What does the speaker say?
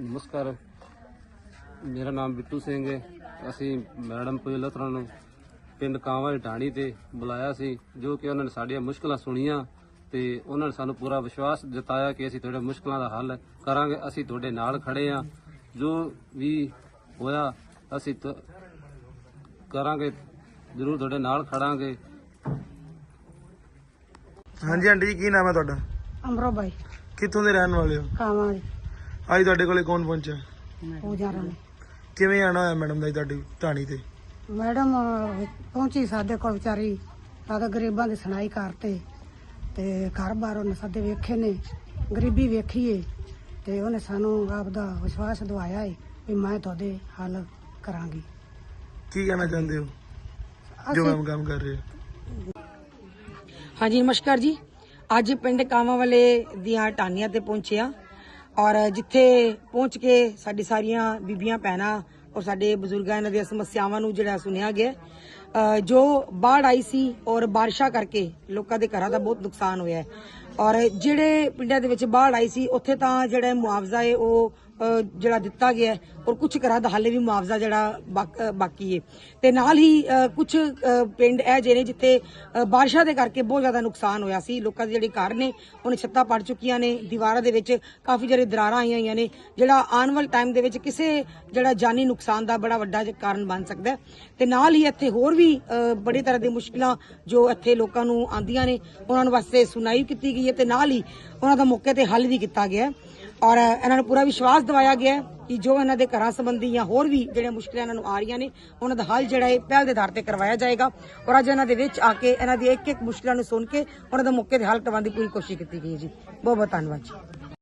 ਨਮਸਕਾਰ। ਮੇਰਾ ਨਾਮ ਬਿੱਟੂ ਸਿੰਘ ਹੈ। ਅਸੀਂ ਮੈਡਮ ਪੁਜਲਤਰਾ ਨੂੰ ਪਿੰਡ ਕਾਂਵਾ ਢਾਣੀ ਤੇ ਬੁਲਾਇਆ ਸੀ ਜੋ ਕਿ ਉਹਨਾਂ ਨੇ ਸਾਡੀਆਂ ਮੁਸ਼ਕਲਾਂ ਸੁਣੀਆਂ ਤੇ ਉਹਨਾਂ ਨੇ ਸਾਨੂੰ ਪੂਰਾ ਵਿਸ਼ਵਾਸ ਜਤਾਇਆ ਕਿ ਅਸੀਂ ਤੁਹਾਡੇ ਮੁਸ਼ਕਲਾਂ ਦਾ ਹੱਲ ਕਰਾਂਗੇ। ਅਸੀਂ ਤੁਹਾਡੇ ਨਾਲ ਖੜੇ ਹਾਂ। ਜੋ ਵੀ ਹੋਇਆ ਅਸੀਂ ਕਰਾਂਗੇ। ਜ਼ਰੂਰ ਤੁਹਾਡੇ ਨਾਲ ਖੜਾਂਗੇ। ਹਾਂਜੀ ਆਂਟੀ ਜੀ ਕੀ ਨਾਮ ਹੈ ਤੁਹਾਡਾ? ਅਮਰੋ ਬਾਈ ਕਿੱਥੋਂ ਦੇ ਰਹਿਣ ਵਾਲੇ ਹੋ? ਕਾਵਾਂ ਦੀ। ਅੱਜ ਤੁਹਾਡੇ ਕੋਲੇ ਕੌਣ ਪਹੁੰਚਿਆ? ਪੂਜਾ ਰਾਣੀ ਕਿਵੇਂ ਆਣਾ ਹੋਇਆ ਮੈਡਮ ਦਾ ਜੀ ਤੁਹਾਡੀ ਢਾਣੀ ਤੇ? ਮੈਡਮ ਅਹ, ਪਹੁੰਚੀ ਸਾਡੇ ਕੋਲ ਵਿਚਾਰੀ ਸਾਡਾ ਗਰੀਬਾਂ ਦੀ ਸੁਣਾਈ ਕਰਤੇ ਤੇ। ਘਰ ਬਾਰ ਉਹਨੇ ਸਾਡੇ ਵੇਖੇ ਨੇ ਗਰੀਬੀ ਵੇਖੀਏ। ਤੇ ਉਹਨੇ ਸਾਨੂੰ ਆਪਦਾ ਵਿਸ਼ਵਾਸ ਦਵਾਇਆ ਹੈ ਵੀ ਮੈਂ ਤੁਹਾਡੇ ਹੱਲ ਕਰਾਂਗੀ। ਕੀ ਕਹਿਣਾ ਚਾਹੁੰਦੇ ਹੋ? ਜੋ ਅਸੀਂ ਮੈਮ ਕੰਮ ਕਰ ਰਹੇ ਹੋ ਹਾਂਜੀ ਨਮਸਕਾਰ ਜੀ। ਅੱਜ ਪਿੰਡ ਕਾਵਾਂ ਵਾਲੇ ਦੀਆਂ ਟਾਨੀਆਂ ਤੇ ਪਹੁੰਚਿਆ ਔਰ ਜਿੱਥੇ ਪਹੁੰਚ ਕੇ ਸਾਡੀ ਸਾਰੀਆਂ ਬੀਬੀਆਂ, ਭੈਣਾਂ ਔਰ ਸਾਡੇ ਬਜ਼ੁਰਗਾਂ ਇਹਨਾਂ ਦੀਆਂ ਸਮੱਸਿਆਵਾਂ ਨੂੰ ਜਿਹੜਾ ਸੁਣਿਆ ਗਿਆ ਜੋ ਬਾੜ ਆਈ ਸੀ ਔਰ ਬਾਰਿਸ਼ਾਂ ਕਰਕੇ ਲੋਕਾਂ ਦੇ ਘਰਾਂ ਦਾ ਬਹੁਤ ਨੁਕਸਾਨ ਹੋਇਆ ਹੈ। ਔਰ ਜਿਹੜੇ ਪਿੰਡਾਂ ਦੇ ਵਿੱਚ ਬਾੜ ਆਈ ਸੀ, ਉੱਥੇ ਤਾਂ ਜਿਹੜਾ ਮੁਆਵਜ਼ਾ ਹੈ ਉਹ ਜਿਹੜਾ ਦਿੱਤਾ ਗਿਆ ਔਰ ਕੁਝ ਘਰਾਂ ਦਾ ਹਾਲੇ ਵੀ ਮੁਆਵਜ਼ਾ ਜਿਹੜਾ ਬਾਕ- ਬਾਕੀ ਹੈ ਤੇ ਨਾਲ ਹੀ ਕੁਝ ਪਿੰਡ ਇਹ ਜਿਹੇ ਨੇ ਜਿੱਥੇ ਬਾਰਿਸ਼ਾਂ ਦੇ ਕਰਕੇ ਬਹੁਤ ਜ਼ਿਆਦਾ ਨੁਕਸਾਨ ਹੋਇਆ ਸੀ। ਲੋਕਾਂ ਦੇ ਜਿਹੜੇ ਘਰ ਨੇ, ਉਹਨੇ ਛੱਤਾਂ ਪੜ ਚੁੱਕੀਆਂ ਨੇ, ਦੀਵਾਰਾਂ ਦੇ ਵਿੱਚ ਕਾਫੀ ਜਿਹੜੇ ਦਰਾਰਾਂ ਆਈਆਂ ਹੋਈਆਂ ਨੇ, ਜਿਹੜਾ ਆਉਣ ਵਾਲੇ ਟਾਈਮ ਦੇ ਵਿੱਚ ਕਿਸੇ ਜਿਹੜਾ ਜਾਨੀ ਨੁਕਸਾਨ ਦਾ ਬੜਾ ਵੱਡਾ ਕਾਰਨ ਬਣ ਸਕਦਾ ਹੈ। ਤੇ ਨਾਲ ਹੀ ਇੱਥੇ ਹੋਰ ਵੀ ਬੜੇ ਤਰ੍ਹਾਂ ਦੀ ਮੁਸ਼ਕਲਾਂ ਜੋ ਇੱਥੇ ਲੋਕਾਂ ਨੂੰ ਆਂਦੀਆਂ ਨੇ, ਉਹਨਾਂ ਨੂੰ ਵਾਸਤੇ ਸੁਣਾਈ ਕੀਤੀ ਗਈ ਹੈ। ਤੇ ਨਾਲ ਹੀ ਉਹਨਾਂ ਦਾ ਮੌਕੇ ਤੇ ਹੱਲ ਵੀ ਕੀਤਾ ਗਿਆ ਔਰ ਇਹਨਾਂ ਨੂੰ ਪੂਰਾ ਵਿਸ਼ਵਾਸ ਦਿਵਾਇਆ ਗਿਆ ਕਿ ਜੋ ਇਹਨਾਂ ਦੇ ਘਰਾਂ ਸੰਬੰਧੀ ਜਾਂ ਹੋਰ ਵੀ ਜਿਹੜੀਆਂ ਮੁਸ਼ਕਲਾਂ ਇਹਨਾਂ ਨੂੰ ਆ ਰਹੀਆਂ ਨੇ, ਉਹਨਾਂ ਦਾ ਹੱਲ ਜਿਹੜਾ ਹੈ ਪਹਿਲ ਦੇ ਆਧਾਰ ਤੇ ਕਰਵਾਇਆ ਜਾਏਗਾ। ਔਰ ਅੱਜ ਇਹਨਾਂ ਦੇ ਵਿੱਚ ਆ ਕੇ ਇਹਨਾਂ ਦੀ ਇੱਕ ਇੱਕ ਮੁਸ਼ਕਲਾਂ ਨੂੰ ਸੁਣ ਕੇ ਉਹਨਾਂ ਦਾ ਮੌਕੇ ਤੇ ਹੱਲ ਕਰਵਾਉਣ ਦੀ ਪੂਰੀ ਕੋਸ਼ਿਸ਼ ਕੀਤੀ ਗਈ ਹੈ ਜੀ। ਬਹੁਤ ਬਹੁਤ ਧੰਨਵਾਦ ਜੀ।